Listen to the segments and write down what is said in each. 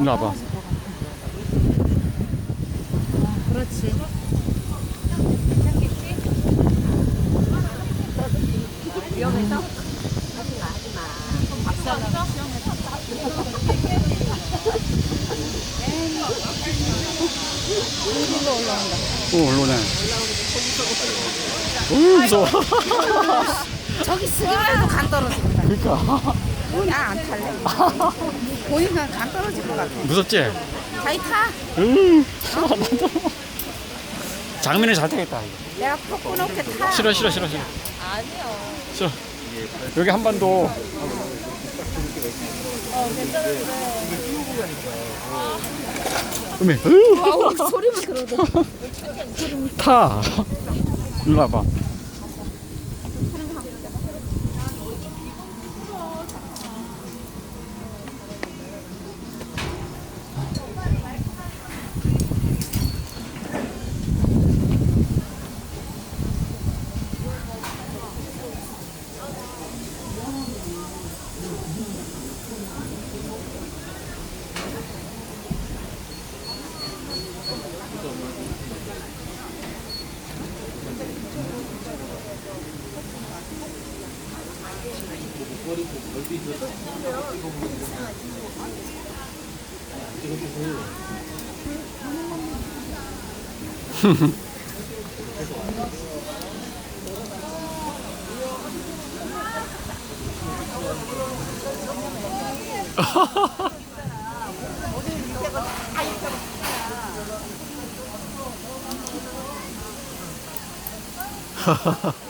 일로 와봐. 그렇지. 위험해서? 하지마, 하지마. 일로 올라온다. 오, 올라오네. 오, 무서워. 저기 쓰기만 해도 간 떨어진다. 그니까. 나안 탈래. 보이면 간 떨어질 것 같아. 무섭지? 자기 타. 음. 장면이 잘 되겠다. 이거. 내가 폭고 놓게 타. 싫어, 싫어, 싫어, 싫어. 아니요. 싫어. 여기 한반도. 어메, 으, 아우 소리만 들어도. 타. 일로 와봐. 하하하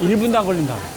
일분도 안 걸린다.